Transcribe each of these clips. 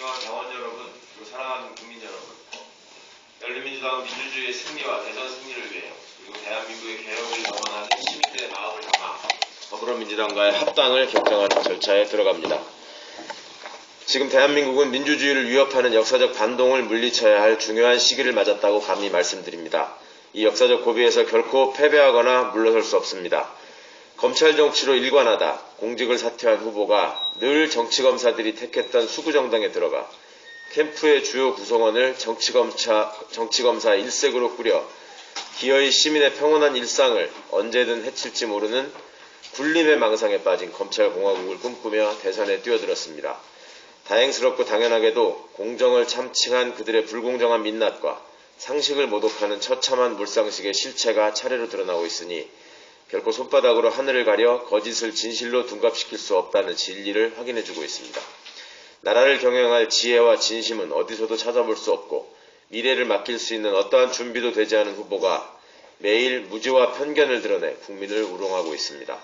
존경하는 당원 여러분, 그리고 사랑하는 국민 여러분. 열린민주당은 민주주의의 승리와 대전 승리를 위해 그리고 대한민국의 개혁을 염원하는 시민들의 마음을 담아 더불어민주당과의 합당을 결정하는 절차에 들어갑니다. 지금 대한민국은 민주주의를 위협하는 역사적 반동을 물리쳐야 할 중요한 시기를 맞았다고 감히 말씀드립니다. 이 역사적 고비에서 결코 패배하거나 물러설 수 없습니다. 검찰 정치로 일관하다 공직을 사퇴한 후보가 늘 정치검사들이 택했던 수구정당에 들어가 캠프의 주요 구성원을 정치검사, 정치검사 일색으로 꾸려 기어이 시민의 평온한 일상을 언제든 해칠지 모르는 군림의 망상에 빠진 검찰공화국을 꿈꾸며 대선에 뛰어들었습니다. 다행스럽고 당연하게도 공정을 참칭한 그들의 불공정한 민낯과 상식을 모독하는 처참한 물상식의 실체가 차례로 드러나고 있으니 결코 손바닥으로 하늘을 가려 거짓을 진실로 둔갑시킬 수 없다는 진리를 확인해주고 있습니다. 나라를 경영할 지혜와 진심은 어디서도 찾아볼 수 없고 미래를 맡길 수 있는 어떠한 준비도 되지 않은 후보가 매일 무지와 편견을 드러내 국민을 우롱하고 있습니다.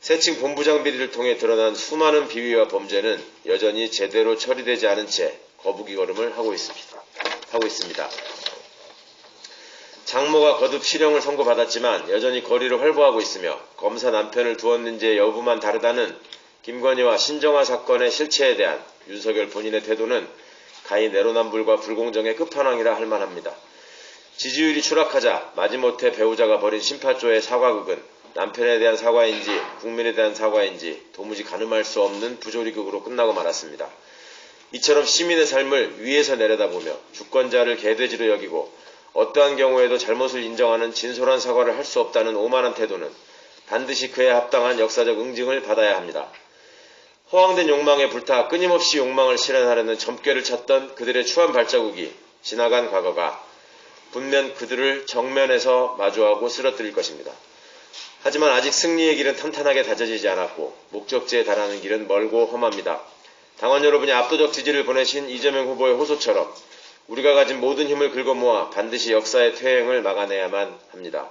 새칭 본부장 비리를 통해 드러난 수많은 비위와 범죄는 여전히 제대로 처리되지 않은 채 거북이 걸음을 하고 있습니다. 하고 있습니다. 장모가 거듭 실형을 선고받았지만 여전히 거리를 활보하고 있으며 검사 남편을 두었는지의 여부만 다르다는 김건희와 신정아 사건의 실체에 대한 윤석열 본인의 태도는 가히 내로남불과 불공정의 끝판왕이라 할 만합니다. 지지율이 추락하자 마지못해 배우자가 벌인 심파조의 사과극은 남편에 대한 사과인지 국민에 대한 사과인지 도무지 가늠할 수 없는 부조리극으로 끝나고 말았습니다. 이처럼 시민의 삶을 위에서 내려다보며 주권자를 개돼지로 여기고 어떠한 경우에도 잘못을 인정하는 진솔한 사과를 할 수 없다는 오만한 태도는 반드시 그에 합당한 역사적 응징을 받아야 합니다. 허황된 욕망에 불타 끊임없이 욕망을 실현하려는 점괘를 찾던 그들의 추한 발자국이 지나간 과거가 분명 그들을 정면에서 마주하고 쓰러뜨릴 것입니다. 하지만 아직 승리의 길은 탄탄하게 다져지지 않았고 목적지에 달하는 길은 멀고 험합니다. 당원 여러분이 압도적 지지를 보내신 이재명 후보의 호소처럼 우리가 가진 모든 힘을 긁어 모아 반드시 역사의 퇴행을 막아내야만 합니다.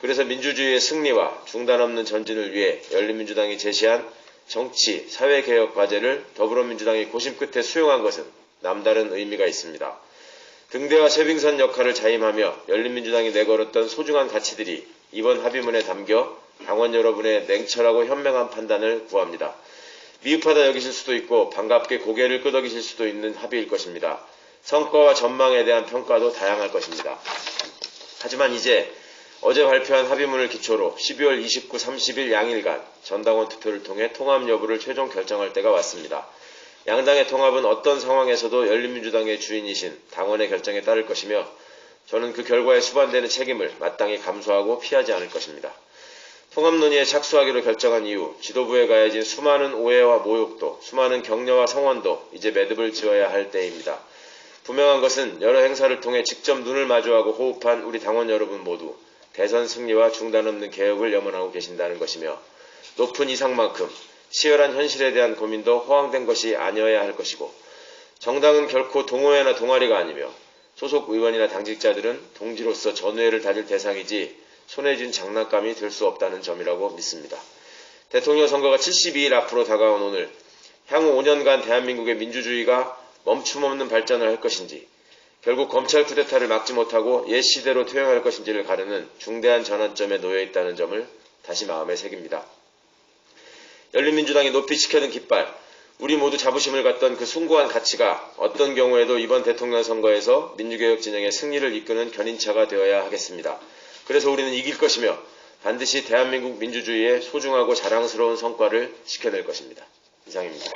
그래서 민주주의의 승리와 중단 없는 전진을 위해 열린민주당이 제시한 정치, 사회개혁 과제를 더불어민주당이 고심 끝에 수용한 것은 남다른 의미가 있습니다. 등대와 쉐빙선 역할을 자임하며 열린민주당이 내걸었던 소중한 가치들이 이번 합의문에 담겨 당원 여러분의 냉철하고 현명한 판단을 구합니다. 미흡하다 여기실 수도 있고 반갑게 고개를 끄덕이실 수도 있는 합의일 것입니다. 성과와 전망에 대한 평가도 다양할 것입니다. 하지만 이제 어제 발표한 합의문을 기초로 12월 29, 30일 양일간 전당원 투표를 통해 통합 여부를 최종 결정할 때가 왔습니다. 양당의 통합은 어떤 상황에서도 열린민주당의 주인이신 당원의 결정에 따를 것이며 저는 그 결과에 수반되는 책임을 마땅히 감수하고 피하지 않을 것입니다. 통합 논의에 착수하기로 결정한 이후 지도부에 가해진 수많은 오해와 모욕도 수많은 격려와 성원도 이제 매듭을 지어야 할 때입니다. 분명한 것은 여러 행사를 통해 직접 눈을 마주하고 호흡한 우리 당원 여러분 모두 대선 승리와 중단 없는 개혁을 염원하고 계신다는 것이며 높은 이상만큼 치열한 현실에 대한 고민도 허황된 것이 아니어야 할 것이고 정당은 결코 동호회나 동아리가 아니며 소속 의원이나 당직자들은 동지로서 전회를 다질 대상이지 손에 쥔 장난감이 될 수 없다는 점이라고 믿습니다. 대통령 선거가 72일 앞으로 다가온 오늘 향후 5년간 대한민국의 민주주의가 멈춤 없는 발전을 할 것인지 결국 검찰 쿠데타를 막지 못하고 옛 시대로 퇴행할 것인지를 가르는 중대한 전환점에 놓여 있다는 점을 다시 마음에 새깁니다. 열린민주당이 높이 지켜든 깃발, 우리 모두 자부심을 갖던 그 숭고한 가치가 어떤 경우에도 이번 대통령 선거에서 민주개혁 진영의 승리를 이끄는 견인차가 되어야 하겠습니다. 그래서 우리는 이길 것이며 반드시 대한민국 민주주의의 소중하고 자랑스러운 성과를 지켜낼 것입니다. 이상입니다.